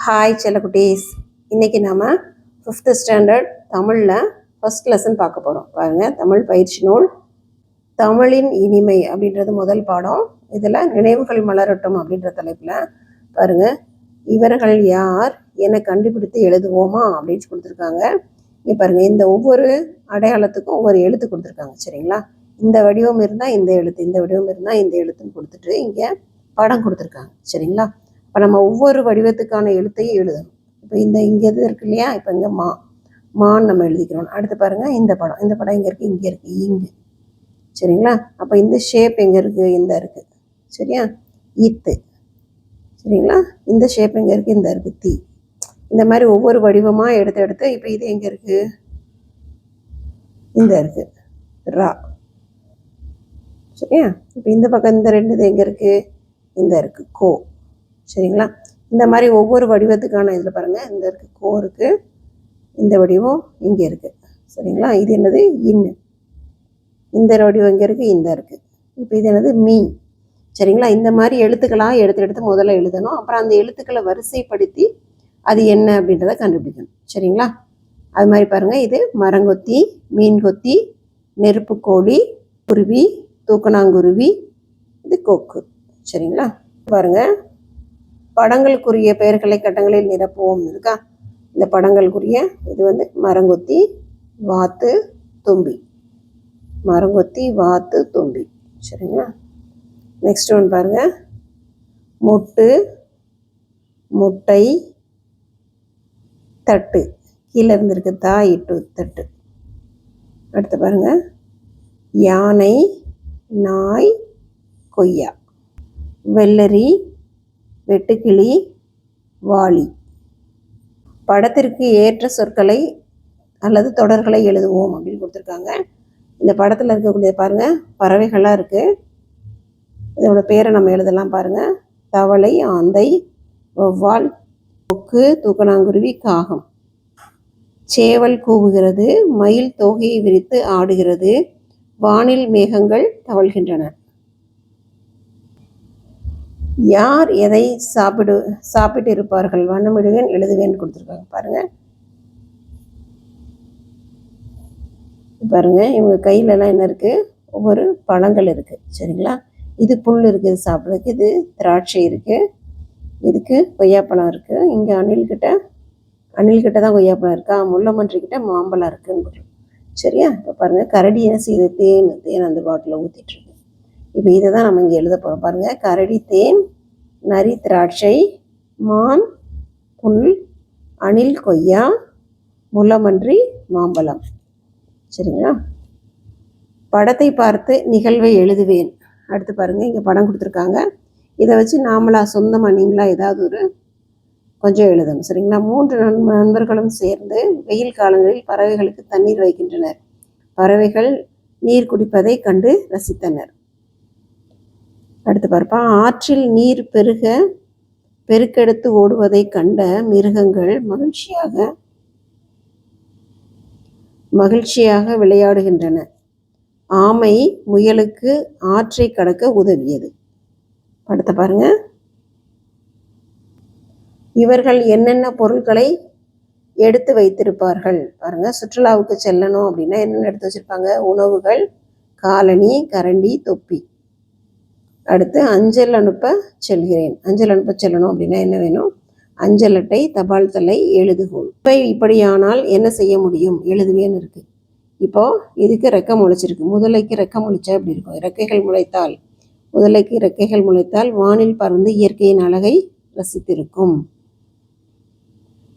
Hi செல்லக்குட்டீஸ். இன்றைக்கி நாம் ஃபிஃப்த்து ஸ்டாண்டர்ட் தமிழில் ஃபர்ஸ்ட் லெசன் பார்க்க போகிறோம் பாருங்கள் தமிழ் பயிற்சி நூல் தமிழின் இனிமை அப்படின்றது முதல் பாடம். இதில் நினைவுகள் மலரட்டும் அப்படின்ற தலைப்பில் பாருங்கள் இவர்கள் யார் என கண்டுபிடித்து எழுதுவோமா அப்படின்னு கொடுத்துருக்காங்க. இங்கே பாருங்கள் இந்த ஒவ்வொரு அடையாளத்துக்கும் ஒவ்வொரு எழுத்து கொடுத்துருக்காங்க சரிங்களா? இந்த வடிவம் இருந்தால் இந்த எழுத்து இந்த வடிவம் இருந்தால் இந்த எழுத்துன்னு கொடுத்துட்டு இங்கே படம் கொடுத்துருக்காங்க சரிங்களா? இப்போ நம்ம ஒவ்வொரு வடிவத்துக்கான எழுத்தையும் எழுதணும். இப்போ இந்த இங்கே இது இருக்கு இல்லையா? இப்போ இங்கே மா. மான்னு நம்ம எழுதிக்கிறோம். அடுத்து பாருங்கள் இந்த படம். இந்த படம் இங்கே இருக்குது இங்கே இருக்குது இங்கு. சரிங்களா? அப்போ இந்த ஷேப் எங்கே இருக்குது இந்த இருக்குது சரியா? ஈத்து சரிங்களா? இந்த ஷேப் எங்கே இருக்குது இந்த இருக்குது தீ. இந்த மாதிரி ஒவ்வொரு வடிவமாக எடுத்து எடுத்து இப்போ இது எங்கே இருக்குது இந்த இருக்குது ரா. சரியா? இப்போ இந்த பக்கம் இந்த ரெண்டு இது எங்கே இருக்குது இந்த இருக்குது கோ. சரிங்களா? இந்த மாதிரி ஒவ்வொரு வடிவத்துக்கான இதில் பாருங்கள் இந்த இருக்குது கோ இருக்குது இந்த வடிவம் இங்கே இருக்குது சரிங்களா? இது என்னது? இன்னு இந்த வடிவம் இங்கே இருக்குது இந்த இருக்குது இப்போ இது என்னது? மீ. சரிங்களா? இந்த மாதிரி எழுத்துக்களாக எடுத்து எடுத்து முதல்ல எழுதணும். அப்புறம் அந்த எழுத்துக்களை வரிசைப்படுத்தி அது என்ன அப்படின்றத கண்டுபிடிக்கணும். சரிங்களா? அது மாதிரி பாருங்கள் இது மரங்கொத்தி மீன்கொத்தி நெருப்புக்கோழி நெருப்பு கோழி குருவி தூக்கணாங்குருவி இது கொக்கு. சரிங்களா? பாருங்கள் படங்களுக்குரிய பெயர்களை கட்டங்களில் நிரப்புவோம். இருக்கா? இந்த படங்களுக்குரிய இது வந்து மரங்கொத்தி வாத்து தும்பி. மரங்கொத்தி வாத்து தும்பி. சரிங்களா? நெக்ஸ்ட் ஒன் பாருங்க. முட்டு முட்டை தட்டு. கீழே இருந்திருக்கு தா இட்டு தட்டு. அடுத்து பாருங்க. யானை நாய் கொய்யா. வெள்ளரி வெட்டுக்கிளி வாளி. படத்திற்கு ஏற்ற சொற்களை அல்லது தொடர்களை எழுதுவோம் அப்படின்னு கொடுத்துருக்காங்க. இந்த படத்தில் இருக்கக்கூடிய பாருங்கள் பறவைகளாக இருக்குது இதோட பேரை நம்ம எழுதலாம் பாருங்கள் தவளை ஆந்தை வௌவால் கொக்கு தூக்கணாங்குருவி காகம். சேவல் கூவுகிறது மயில் தோகையை விரித்து ஆடுகிறது வானில் மேகங்கள் தவழ்கின்றன. யார் எதை சாப்பிடு சாப்பிட்டு இருப்பார்கள் வண்ணமிடுவேன் எழுதுவேன் கொடுத்துருக்காங்க. பாருங்கள் பாருங்கள் இவங்க கையிலலாம் என்ன இருக்குது ஒவ்வொரு பழங்கள் இருக்குது சரிங்களா? இது புல் இருக்குது சாப்பிட்றதுக்கு. இது திராட்சை இருக்குது இதுக்கு கொய்யாப்பழம் இருக்குது இங்கே அணில் அணில்கிட்ட அணில் தான் கொய்யாப்பழம் இருக்கா? முல்லைமன்றிக்கிட்ட மாம்பழம் இருக்குன்னு சரியா? இப்போ பாருங்கள் கரடி என்ன செய்யுது? தேன் தேன் அந்த பாட்டில் ஊற்றிட்டுருக்கு இப்போ இதை தான் நம்ம இங்கே எழுத போகிறோம் பாருங்கள் கரடி தேன் நரி திராட்சை மான் புல் அணில் கொய்யா முள்ளமன்றி மாம்பழம். சரிங்களா? படத்தை பார்த்து நிகழ்வை எழுதுவேன். அடுத்து பாருங்கள் இங்கே படம் கொடுத்துருக்காங்க. இதை வச்சு நாமளா சொந்தமாக நீங்களா ஏதாவது ஒரு கொஞ்சம் எழுதணும். சரிங்களா? மூன்று நண்ப நண்பர்களும் சேர்ந்து வெயில் காலங்களில் பறவைகளுக்கு தண்ணீர் வைக்கின்றனர். பறவைகள் நீர் குடிப்பதை கண்டு ரசித்தனர். அடுத்து பார்ப்பா. ஆற்றில் நீர் பெருக பெருக்கெடுத்து ஓடுவதை கண்ட மிருகங்கள் மகிழ்ச்சியாக மகிழ்ச்சியாக விளையாடுகின்றன. ஆமை முயலுக்கு ஆற்றை கடக்க உதவியது. படத்தை பாருங்க. இவர்கள் என்னென்ன பொருட்களை எடுத்து வைத்திருப்பார்கள்? பாருங்க. சுற்றுலாவுக்கு செல்லணும் அப்படின்னா என்னென்ன எடுத்து வச்சிருப்பாங்க? உணவுகள் காலணி கரண்டி தொப்பி. அடுத்து அஞ்சல் அனுப்ப செல்கிறேன். அஞ்சல் அனுப்ப செல்லணும் அப்படின்னா என்ன வேணும்? அஞ்சல் அட்டை தபால் தலை எழுதுகோள் இப்போ இப்படியானால் என்ன செய்ய முடியும்? எழுதுவேன்னு இருக்கு. இப்போ இதுக்கு ரெக்கம் முளைச்சிருக்கு. முதலைக்கு ரெக்கம் முளைச்சா அப்படி இருக்கும்? ரெக்கைகள் முளைத்தால் முதலைக்கு ரெக்கைகள் முளைத்தால் வானில் பறந்து இயற்கையின் அழகை ரசித்திருக்கும்.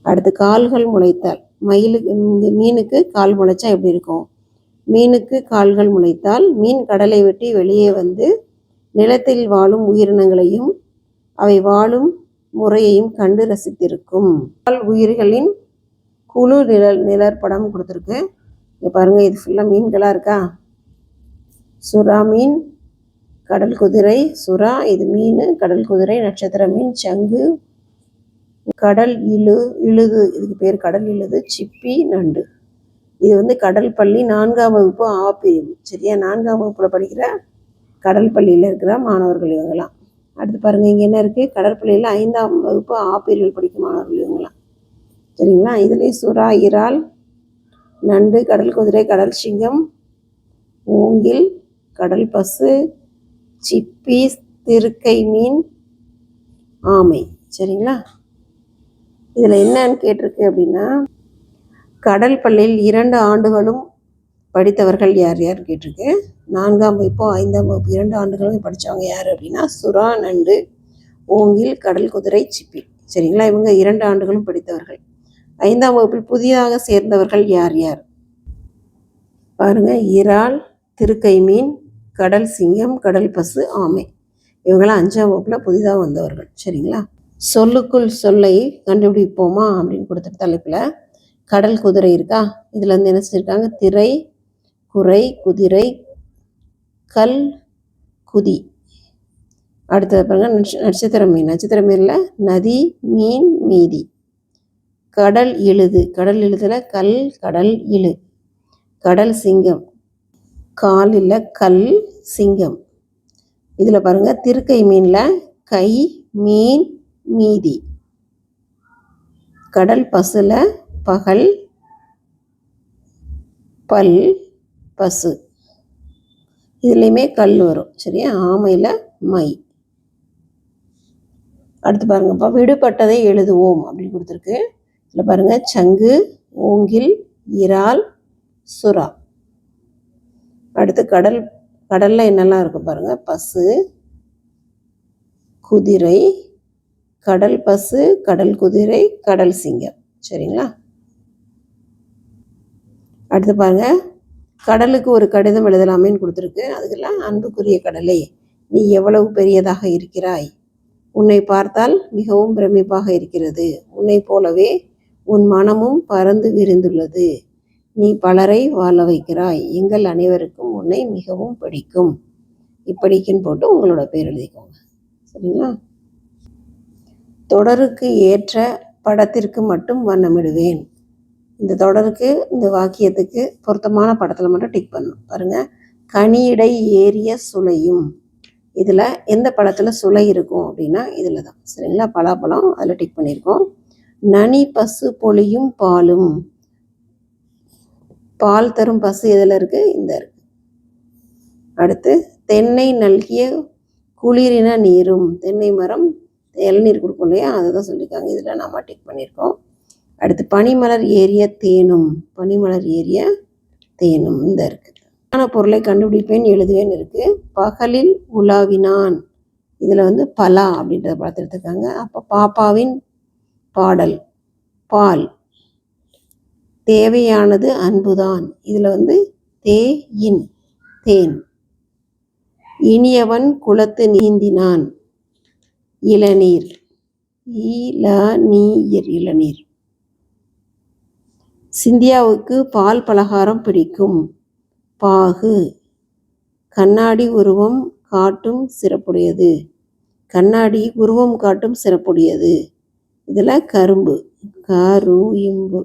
அடுத்து கால்கள் முளைத்தால் மயிலுக்கு மீனுக்கு கால் முளைச்சா எப்படி இருக்கும்? மீனுக்கு கால்கள் முளைத்தால் மீன் கடலை வெட்டி வெளியே வந்து நிலத்தில் வாழும் உயிரினங்களையும் அவை வாழும் முறையையும் கண்டு ரசித்திருக்கும். பால் உயிர்களின் குழு நிழல் நிழற்படம் கொடுத்துருக்கு. இங்கே பாருங்கள் இது ஃபுல்லாக மீன்களாக இருக்கா? சுறா மீன் கடல் குதிரை சுறா இது மீன் கடல் குதிரை நட்சத்திர மீன் சங்கு கடல் இழு இழுது இதுக்கு பேர் கடல் இழுது சிப்பி நண்டு. இது வந்து கடல் பள்ளி நான்காம் வகுப்பு ஆ சரியா? நான்காம் வகுப்பில் படிக்கிற கடல் பள்ளியில் இருக்கிற மாணவர்கள் இவங்களாம் அடுத்து பாருங்கள் இங்கே என்ன இருக்குது கடற்பள்ளியில் ஐந்தாம் வகுப்பு ஆப்பிரிகள் படிக்கும் மாணவர்கள் இவங்களாம் சரிங்களா? இதுலேயும் சுறா இறால் நண்டு கடல் குதிரை கடல் சிங்கம் மூங்கில் கடல் பசு சிப்பி திருக்கை மீன் ஆமை. சரிங்களா? இதில் என்னன்னு கேட்டிருக்கு அப்படின்னா கடல் பள்ளியில் இரண்டு ஆண்டுகளும் படித்தவர்கள் யார் யார் கேட்டிருக்கு? நான்காம் வகுப்போ ஐந்தாம் வகுப்பு இரண்டு ஆண்டுகளும் படித்தவங்க யார் அப்படின்னா சுறா நண்டு ஓங்கில் கடல் குதிரை சிப்பி. சரிங்களா? இவங்க இரண்டு ஆண்டுகளும் படித்தவர்கள். ஐந்தாம் வகுப்பில் புதிதாக சேர்ந்தவர்கள் யார் யார்? பாருங்க இறால் திருக்கை மீன் கடல் சிங்கம் கடல் பசு ஆமை. இவங்களாம் அஞ்சாம் வகுப்பில் புதிதாக வந்தவர்கள். சரிங்களா? சொல்லுக்குள் சொல்லை கண்டுபிடிப்போமா அப்படின்னு கொடுத்த தலைப்பில். கடல் குதிரை இருக்கா? இதில் வந்து என்ன செஞ்சுருக்காங்க? திரை குறை குதிரை கல் குதி. அடுத்தது பாருங்கள் நட்சத்திரம் நட்சத்திர மீன். நட்சத்திர மீனில் நதி மீன் மீதி. கடல் இழுது. கடல் இழுதுல கல் கடல் இழு. கடல் சிங்கம். காலில் கல் சிங்கம். இதில் பாருங்கள் திருக்கை மீனில் கை மீன் மீதி. கடல் பசுல பகல் பல் பசு. இதுலேயுமே கல் வரும் சரியா? ஆமையில் மை. அடுத்து பாருங்கப்பா விடுபட்டதை எழுதுவோம் அப்படின்னு கொடுத்துருக்கு. இதில் பாருங்கள் சங்கு ஓங்கில் இறால் சுறா. அடுத்து கடல் கடலில் என்னெல்லாம் இருக்கு பாருங்கள் பசு குதிரை கடல் பசு கடல் குதிரை கடல் சிங்கம் சரிங்களா? அடுத்து பாருங்கள் கடலுக்கு ஒரு கடிதம் எழுதலாமேன்னு கொடுத்துருக்கு. அதுக்கெல்லாம் அன்புக்குரிய கடலே நீ எவ்வளவு பெரியதாக இருக்கிறாய்? உன்னை பார்த்தால் மிகவும் பிரமிப்பாக இருக்கிறது. உன்னை போலவே உன் மனமும் பறந்து விரிந்துள்ளது. நீ பலரை வாழ வைக்கிறாய். எங்கள் அனைவருக்கும் உன்னை மிகவும் பிடிக்கும். இப்படிக்குன்னு போட்டு உங்களோட பேர் எழுதிக்கோங்க. சரிங்களா? தொடருக்கு ஏற்ற படத்திற்கு மட்டும் வண்ணமிடுவேன். இந்த தொடருக்கு இந்த வாக்கியத்துக்கு பொருத்தமான படத்தில் மட்டும் டிக் பண்ணணும். பாருங்கள் கனியிடை ஏறிய சுளையும். இதில் எந்த பழத்தில் சுளை இருக்கும் அப்படின்னா இதில் தான். சரிங்களா? பலாப்பழம் அதில் டிக் பண்ணியிருக்கோம் நனி பசு பொழியும் பாலும். பால் தரும் பசு எதில் இருக்குது இந்த இருக்கு. அடுத்து தென்னை நல்கிய குளிரின நீரும். தென்னை மரம் இளநீர் கொடுக்கும் இல்லையா? அதை தான் சொல்லியிருக்காங்க. இதில் நம்ம டிக் பண்ணியிருக்கோம் அடுத்து பனிமலர் ஏரிய தேனும் பனிமலர் ஏரிய தேனும் இந்த இருக்குது ஆன பொருளை கண்டுபிடிப்பேன் எழுதுவேன் இருக்குது பகலில் உலாவினான். இதில் வந்து பலா அப்படின்றத படத்தை அப்போ பாப்பாவின் பாடல் பால். தேவையானது அன்புதான். இதில் வந்து தே இன் தேன். இனியவன் குளத்து நீந்தினான். இளநீர். இளநீர் இளநீர். சிந்தியாவுக்கு பால் பலகாரம் பிடிக்கும். பாகு. கண்ணாடி உருவம் காட்டும் சிறப்புடையது. கண்ணாடி உருவம் காட்டும் சிறப்புடையது. இதில் கரும்பு. கரு இம்பு.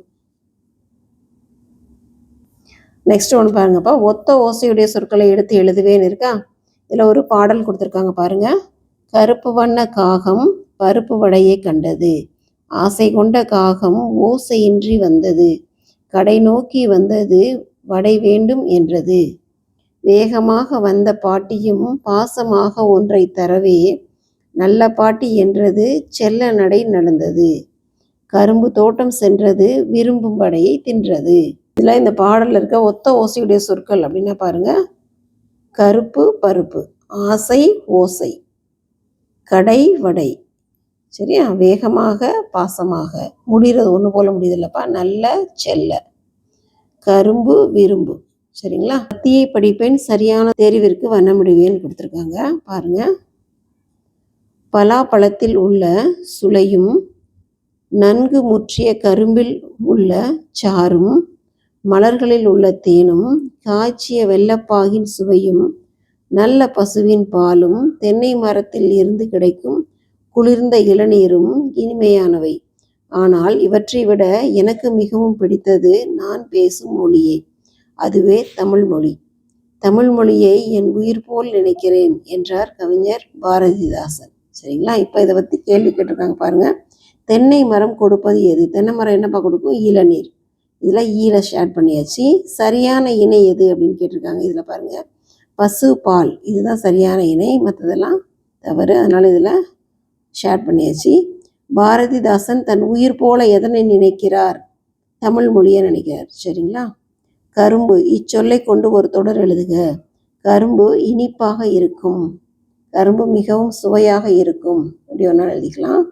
நெக்ஸ்ட் ஒன்று பாருங்கப்பா. ஒத்த ஓசையுடைய சொற்களை எடுத்து எழுதுவேன்னு இருக்கா? இதில் ஒரு பாடல் கொடுத்துருக்காங்க பாருங்க. கருப்பு வண்ண காகம் பருப்பு வடையை கண்டது. ஆசை கொண்ட காகம் ஓசையின்றி வந்தது. கடை நோக்கி வந்தது வடை வேண்டும் என்றது. வேகமாக வந்த பாட்டியும் பாசமாக ஒன்றை தரவே நல்ல பாட்டி என்றது செல்ல நடை நடந்தது. கரும்பு தோட்டம் சென்றது விரும்பும் வடையை தின்றது. இதில் இந்த பாடலில் இருக்க ஒத்த ஓசையுடைய சொற்கள் அப்படின்னா பாருங்க. கருப்பு பருப்பு ஆசை ஓசை. கடை வடை. சரியா? வேகமாக பாசமாக. முடிகிறது ஒன்று போல முடியுதில்லப்பா. நல்ல செல்ல. கரும்பு விரும்பு. சரிங்களா? கத்தியை படிப்பேன் சரியான தெரிவிற்கு வண்ணமிடுவேன்னு கொடுத்துருக்காங்க. பாருங்க. பலாப்பழத்தில் உள்ள சுளையும் நன்கு முற்றிய கரும்பில் உள்ள சாறும் மலர்களில் உள்ள தேனும் காய்ச்சிய வெள்ளப்பாகின் சுவையும் நல்ல பசுவின் பாலும் தென்னை மரத்தில் இருந்து கிடைக்கும் குளிர்ந்த இளநீரும் இனிமையானவை. ஆனால் இவற்றை விட எனக்கு மிகவும் பிடித்தது நான் பேசும் மொழியே. அதுவே தமிழ் மொழி. தமிழ் மொழியை என் உயிர் போல் நினைக்கிறேன் என்றார் கவிஞர் பாரதிதாசன். சரிங்களா? இப்போ இதை பற்றி கேள்வி கேட்டிருக்காங்க பாருங்க. தென்னை மரம் கொடுப்பது எது? தென்னை மரம் என்னப்பா கொடுக்கும்? இளநீர். இதில் ஈழ ஷேர் பண்ணியாச்சு. சரியான இணை எது அப்படின்னு கேட்டிருக்காங்க இதில் பாருங்க. பசு பால். இதுதான் சரியான இணை. மற்றதெல்லாம் தவறு. அதனால் இதில் ஷேர் பண்ணியாச்சு. பாரதிதாசன் தன் உயிர் போல எதனை நினைக்கிறார்? தமிழ் மொழியை நினைக்கிறார். சரிங்களா? கரும்பு இச்சொல்லை கொண்டு ஒரு தொடர் எழுதுக. கரும்பு இனிப்பாக இருக்கும். கரும்பு மிகவும் சுவையாக இருக்கும். அப்படி ஒன்றா எழுதிக்கலாம்.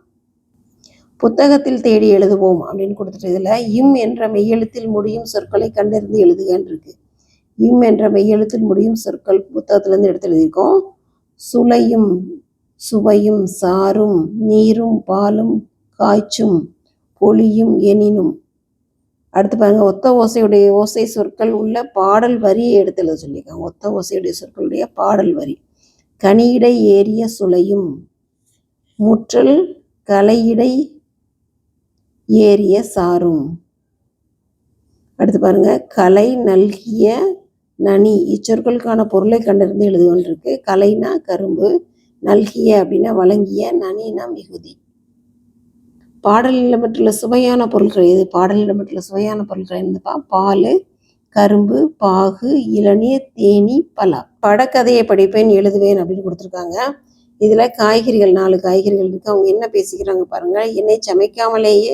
புத்தகத்தில் தேடி எழுதுவோம் அப்படின்னு கொடுத்துட்டு இதில் இம் என்ற மெய்யெழுத்தில் முடியும் சொற்களை கண்டறிந்து எழுதுகன்னு இருக்கு. இம் என்ற மெய்யெழுத்தில் முடியும் சொற்கள் புத்தகத்திலேருந்து எடுத்து எழுதியிருக்கோம். சுளையும் சுவையும் சாரும் நீரும் பாலும் காய்ச்சும் பொலியும் எனினும். அடுத்து பாருங்க ஒத்த ஓசையுடைய ஓசை சொற்கள் உள்ள பாடல் வரியை எடுத்துல சொல்லியிருக்காங்க. ஒத்த ஓசையுடைய சொற்களுடைய பாடல் வரி. கனியிடை ஏறிய சுளையும் முற்றல் கலையிடை ஏறிய சாரும். அடுத்து பாருங்க கலை நல்கிய நனி. இச்சொற்களுக்கான பொருளை கண்டறிந்து எழுதுகொண்டிருக்கு கலைனா கரும்பு நல்கிய அப்படின்னா வழங்கிய நனினா மிகுதி. பாடலில் மட்டுள்ள சுவையான பொருட்கள் எது பாடலில் மட்டுள்ள சுவையான பொருட்கள் என்னப்பா பால் கரும்பு பாகு இளநீர் தேனி பலா. படக்கதையை படிப்பேன் எழுதுவேன் அப்படின்னு கொடுத்துருக்காங்க. இதில் காய்கறிகள் நாலு காய்கறிகள் இருக்குது அவங்க என்ன பேசிக்கிறாங்க பாருங்கள் என்னை சமைக்காமலேயே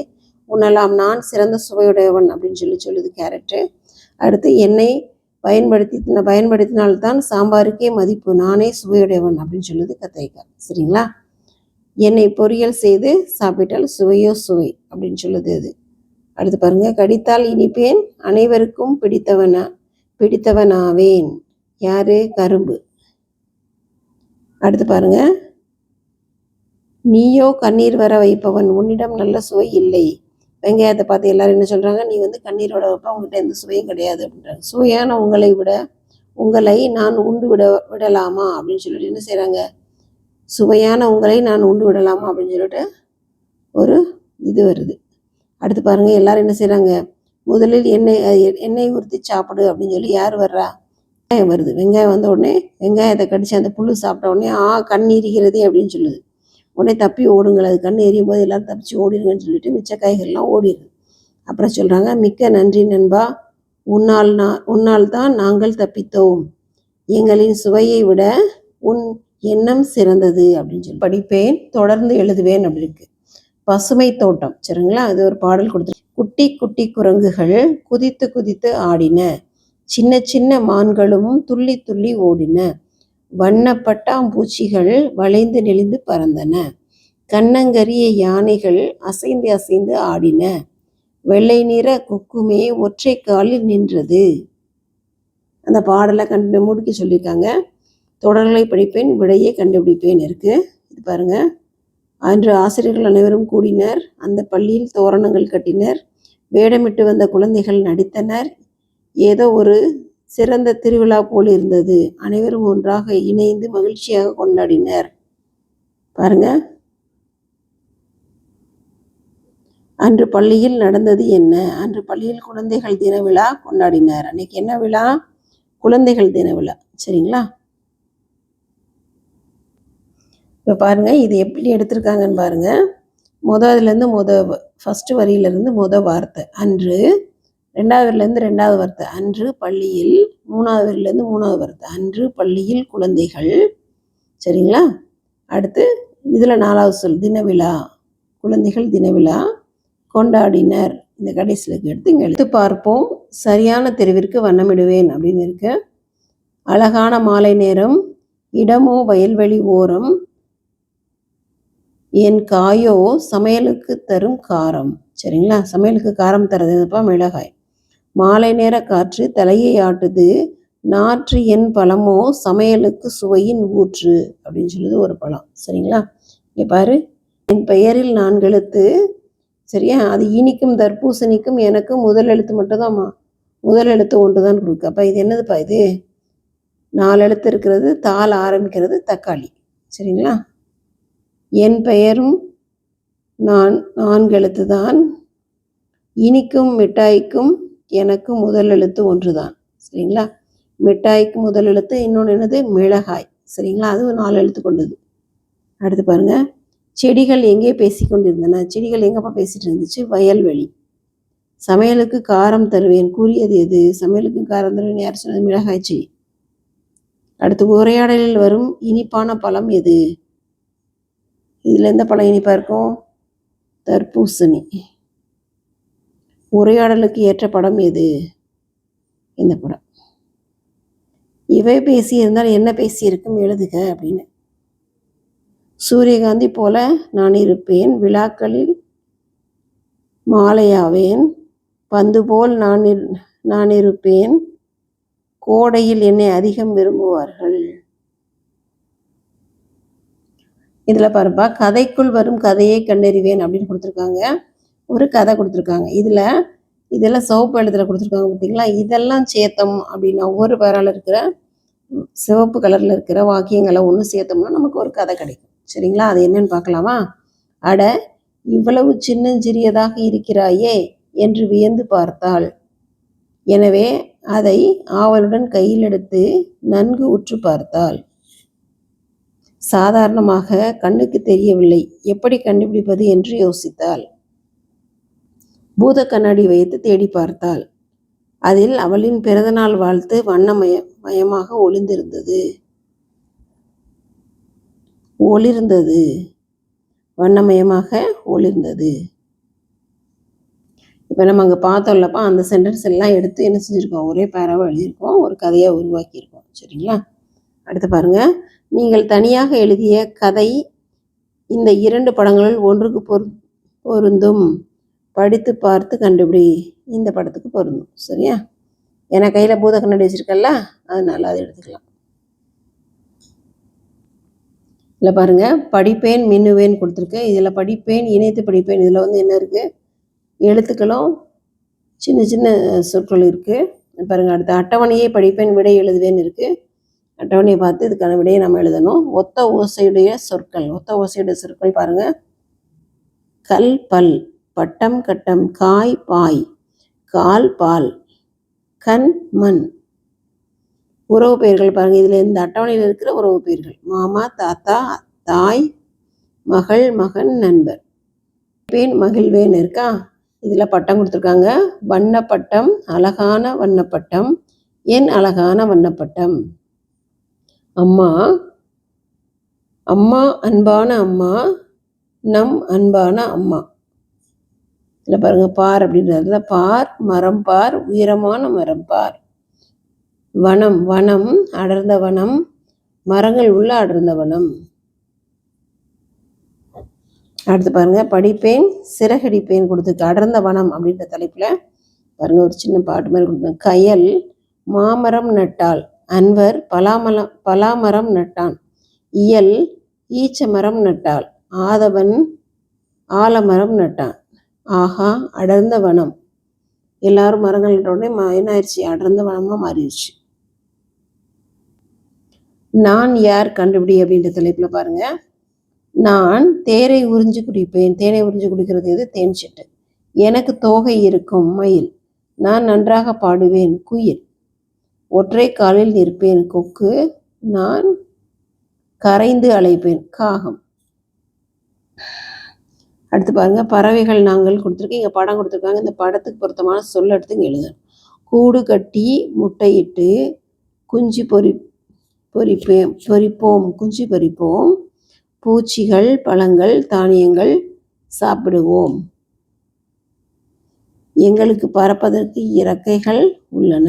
உண்ணலாம் நான் சிறந்த சுவையுடையவன் அப்படின்னு சொல்லி சொல்லுது கேரட்டு. அடுத்து எண்ணெய் பயன்படுத்தி பயன்படுத்தினால்தான் சாம்பாருக்கே மதிப்பு. நானே சுவையுடையவன் அப்படின்னு சொல்லுது கத்திரிக்காய். சரிங்களா? என்னை பொரியல் செய்து சாப்பிட்டால் சுவையோ சுவை அப்படின்னு சொல்லுது அது. அடுத்து பாருங்க. கடித்தால் இனிப்பேன் அனைவருக்கும் பிடித்தவனா பிடித்தவனாவேன். யாரு? கரும்பு. அடுத்து பாருங்க. நீயோ கண்ணீர் வர வைப்பவன் உன்னிடம் நல்ல சுவை இல்லை. வெங்காயத்தை பார்த்து எல்லாரும் என்ன சொல்றாங்க? நீ வந்து கண்ணீரோட வைப்ப உங்ககிட்ட எந்த சுவையும் கிடையாது அப்படின்றாங்க. சுவையான உங்களை விட உங்களை நான் உண்டு விட விடலாமா? அப்படின்னு சொல்லிட்டு என்ன செய்கிறாங்க சுவையான உங்களை நான் உண்டு விடலாமா? அப்படின்னு சொல்லிட்டு ஒரு இது வருது. அடுத்து பாருங்க எல்லாரும் என்ன செய்றாங்க? முதலில் எண்ணெய் எண்ணெய் ஊற்றி சாப்பிடு அப்படின்னு சொல்லி யார் வர்றா? வெங்காயம் வருது. வெங்காயம் வந்த உடனே வெங்காயத்தை கடிச்சு அந்த புல் சாப்பிட்ட உடனே ஆ கண் அப்படின்னு சொல்லுது. உடனே தப்பி ஓடுங்கள். அது கண் எரியும் போது எல்லாரும் தப்பிச்சு ஓடிடுங்கன்னு சொல்லிட்டு மிச்ச காய்கறிலாம் ஓடிடுது அப்புறம் சொல்கிறாங்க மிக்க நன்றி நண்பா. உன்னால் நான் உன்னால் தான் நாங்கள் தப்பித்தோம். எங்களின் சுவையை விட உன் எண்ணம் சிறந்தது அப்படின்னு சொல்லி படிப்பேன் தொடர்ந்து எழுதுவேன் அப்படி இருக்கு. பசுமை தோட்டம் சரிங்களா? அது ஒரு பாடல் கொடுத்து குட்டி குட்டி குரங்குகள் குதித்து குதித்து ஆடின சின்ன சின்ன மான்களும் துள்ளி துள்ளி ஓடின வண்ணப்பட்டாம் பூச்சிகள் வளைந்து நெளிந்து பறந்தன. கண்ணங்கரிய யானைகள் அசைந்து அசைந்து ஆடின. வெள்ளை நிற கொக்குமே ஒற்றை காலில் நின்றது. அந்த பாடலை கண்டு முடிக்க சொல்லியிருக்காங்க. தொடர்களை படிப்பேன் விடையை கண்டுபிடிப்பேன் இருக்கு. இது பாருங்க. அன்று ஆசிரியர்கள் அனைவரும் கூடினர். அந்த பள்ளியில் தோரணங்கள் கட்டினர். வேடமிட்டு வந்த குழந்தைகள் நடித்தனர். ஏதோ ஒரு சிறந்த திருவிழா போல் இருந்தது அனைவரும் ஒன்றாக இணைந்து மகிழ்ச்சியாக கொண்டாடினர். பாருங்க. அன்று பள்ளியில் நடந்தது என்ன? அன்று பள்ளியில் குழந்தைகள் தின விழா கொண்டாடினர். அன்னைக்கு என்ன விழா? குழந்தைகள் தின விழா. சரிங்களா? இப்போ பாருங்க இது எப்படி எடுத்திருக்காங்கன்னு பாருங்க. முதல்லேருந்து முத ஃபஸ்ட்டு வரியிலேருந்து முத வார்த்தை. அன்று ரெண்டாவதுலேருந்து ரெண்டாவது வருது. அன்று பள்ளியில் மூணாவதுலேருந்து மூணாவது வருது. அன்று பள்ளியில் குழந்தைகள். சரிங்களா? அடுத்து இதில் நாலாவது சொல் தினவிழா. குழந்தைகள் தினவிழா. கொண்டாடினர். இந்த கடைசியில் எடுத்து இங்கே எடுத்து பார்ப்போம். சரியான தெருவிற்கு வண்ணமிடுவேன் அப்படின்னு இருக்கு. அழகான மாலை நேரம். இடமோ வயல்வெளி ஓரம். என் காயோ சமையலுக்கு தரும் காரம். சரிங்களா? சமையலுக்கு காரம் தரதுப்பா மிளகாய். மாலை நேர காற்று தலையை ஆட்டுது. நாற்று என் பழமோ சமையலுக்கு சுவையின் ஊற்று அப்படின்னு சொல்லுது ஒரு பழம். சரிங்களா? இங்கே பாரு. என் பெயரில் நான்கு எழுத்து. சரியா? அது இனிக்கும் தர்பூசணிக்கும் எனக்கு முதல் எழுத்து மட்டும்தாம்மா. முதல் எழுத்து ஒன்று தான் கொடுக்கு. அப்போ இது என்னதுப்பா இது? நாலு எழுத்து இருக்கிறது தாள் ஆரம்பிக்கிறது தக்காளி. சரிங்களா? என் பெயரும் நான் நான்கு எழுத்து தான் இனிக்கும் மிட்டாய்க்கும் எனக்கு முதல் எழுத்து ஒன்று தான் சரிங்களா? மிட்டாய்க்கு முதல் எழுத்து இன்னொன்று என்னது? மிளகாய் சரிங்களா? அதுவும் நாலு எழுத்து கொண்டது. அடுத்து பாருங்க. செடிகள் எங்கே பேசிக்கொண்டிருந்தன செடிகள் எங்கப்பா பேசிட்டு இருந்துச்சு? வயல்வெளி. சமையலுக்கு காரம் தருவேன். கூறியது எது? சமையலுக்கு காரம் தருவேன். யார் சொன்னது? மிளகாய் செடி. அடுத்து உரையாடலில் வரும் இனிப்பான பழம் எது? இதில் எந்த பழம் இனிப்பாக இருக்கும்? தர்பூசணி. உரையாடலுக்கு ஏற்ற படம் எது? இந்த படம். இவை பேசியிருந்தால் என்ன பேசியிருக்கும்? எழுதுக அப்படின்னு. சூரியகாந்தி போல நான் இருப்பேன் விழாக்களில் மாலையாவேன் பந்து போல் நான் நான் இருப்பேன் கோடையில் என்னை அதிகம் விரும்புவார்கள். இதில் பாருப்பா கதைக்குள் வரும் கதையை கண்டறிவேன் அப்படின்னு கொடுத்துருக்காங்க. ஒரு கதை கொடுத்துருக்காங்க. இதில் இதெல்லாம் சிவப்பு எழுத்துல கொடுத்துருக்காங்க பார்த்தீங்களா இதெல்லாம் சேர்த்தோம் அப்படின்னா ஒவ்வொரு பேரால் இருக்கிற சிவப்பு கலரில் இருக்கிற வாக்கியங்களை ஒன்று சேர்த்தோம்னா நமக்கு ஒரு கதை கிடைக்கும். சரிங்களா? அது என்னன்னு பார்க்கலாமா? அட இவ்வளவு சின்னஞ்சிறியதாக இருக்கிறாயே என்று வியந்து பார்த்தாள். எனவே அதை ஆவலுடன் கையில் எடுத்து நன்கு உற்று பார்த்தாள். சாதாரணமாக கண்ணுக்கு தெரியவில்லை. எப்படி கண்டுபிடிப்பது என்று யோசித்தாள். பூத கண்ணாடி வைத்து தேடி பார்த்தாள். அதில் அவளின் பிறந்தநாள் வாழ்த்து வண்ணமய மயமாக ஒளிந்திருந்தது. ஒளிர்ந்தது. வண்ணமயமாக ஒளிர்ந்தது. இப்போ நம்ம அங்கே பார்த்தோம்லப்பா அந்த சென்டென்ஸ் எல்லாம் எடுத்து என்ன செஞ்சுருக்கோம்? ஒரே பேராவை எழுதியிருக்கோம். ஒரு கதையை உருவாக்கியிருக்கோம். சரிங்களா? அடுத்து பாருங்கள் நீங்கள் தனியாக எழுதிய கதை இந்த இரண்டு படங்களில் ஒன்றுக்கு பொரு பொருந்தும். படித்து பார்த்து கண்டுபிடி இந்த படத்துக்கு பொருந்தும். சரியா? ஏன்னா கையில் பூத கண்ணாடி வச்சுருக்கல்ல அதனால அதை எடுத்துக்கலாம். இல்லை பாருங்கள் படிப்பேன் மின்னுவேன் கொடுத்துருக்கேன் இதில் படிப்பேன் இணைத்து படிப்பேன். இதில் வந்து என்ன இருக்குது எழுத்துக்களும் சின்ன சின்ன சொற்கள் இருக்குது பாருங்கள் அடுத்த அட்டவணையை படிப்பேன் விடை எழுதுவேன் இருக்குது அட்டவணையை பார்த்து இதுக்கான விடையை நம்ம எழுதணும். ஒத்த ஓசையுடைய சொற்கள் ஒத்த ஓசையுடைய சொற்கள் பாருங்கள் கல் பல். பட்டம் கட்டம் காய் பாய் கால் பால் கண் மண். உறவு பெயர்கள் பாருங்கள் இதில் இந்த அட்டவணையில் இருக்கிற உறவு பெயர்கள். மாமா தாத்தா தாய் மகள் மகன் நண்பர். பேன் மகிழ்வேன் இருக்கா? இதில் பட்டம் கொடுத்துருக்காங்க. வண்ணப்பட்டம் அழகான வண்ணப்பட்டம் என் அழகான வண்ணப்பட்டம். அம்மா அம்மா அன்பான அம்மா நம் அன்பான அம்மா. இல்லை பாருங்க பார் அப்படின்றதுல பார் மரம் பார் உயரமான மரம் பார். வனம் வனம் அடர்ந்த வனம் மரங்கள் உள்ள அடர்ந்த வனம். அடுத்து பாருங்க படிப்பேன் சிறகடிப்பேன் கொடுத்துருக்கு அடர்ந்த வனம் அப்படின்ற தலைப்பில் பாருங்க ஒரு சின்ன பாட்டு மாதிரி கொடுத்துருங்க கயல் மாமரம் நட்டாள் அன்வர் பலாமலம் பலாமரம் நட்டான். இயல் ஈச்ச மரம் நட்டால் ஆதவன் ஆலமரம் நட்டான். ஆஹா அடர்ந்த வனம். எல்லாரும் மரங்கள் உடனே என்ன ஆயிடுச்சு அடர்ந்த வனமாக மாறிடுச்சு. நான் யார் கண்டுபிடி அப்படின்ற தலைப்பில் பாருங்க. நான் தேரை உறிஞ்சு குடிப்பேன். தேனை உறிஞ்சு குடிக்கிறது எது? தேன் சிட்டு. எனக்கு தோகை இருக்கும் மயில். நான் நன்றாக பாடுவேன் குயில். ஒற்றை காலில் நிற்பேன் கொக்கு. நான் கரைந்து அழைப்பேன் காகம். அடுத்து பாருங்கள் பறவைகள் நாங்கள் கொடுத்துருக்கேன் இங்கே படம் கொடுத்துருக்காங்க. இந்த படத்துக்கு பொருத்தமான சொல் எடுத்து இங்கே எழுதணும் கூடு கட்டி முட்டையிட்டு குஞ்சு பொறி பொறிப்பேன் பொறிப்போம் குஞ்சு பொறிப்போம். பூச்சிகள் பழங்கள் தானியங்கள் சாப்பிடுவோம். எங்களுக்கு பறப்பதற்கு இறக்கைகள் உள்ளன.